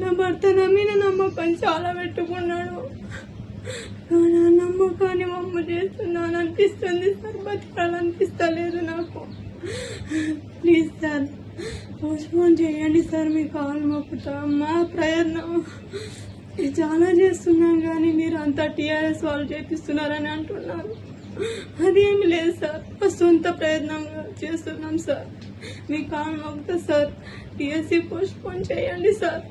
నా భర్త నా మీద నమ్మకం చాలా పెట్టుకున్నాడు. నా నమ్మకాన్ని మమ్మ చేస్తున్నాను. అనిపిస్తుంది సార్ బతకాలనిపిస్తలేదు నాకు. ప్లీజ్ సార్ పోస్ట్పోన్ చేయండి సార్ మీ కాలు మొక్కుతా మా ప్రయత్నం. చాలా చేస్తున్నాం కానీ మీరు అంతా టీఆర్ఎస్ వాళ్ళు చేపిస్తున్నారని అంటున్నారు. అది సార్ మా సొంత ప్రయత్నంగా చేస్తున్నాం సార్. మీ కాలు మొక్కుతా సార్ టీఎస్సీ పోస్ట్ పోన్ చేయండి సార్.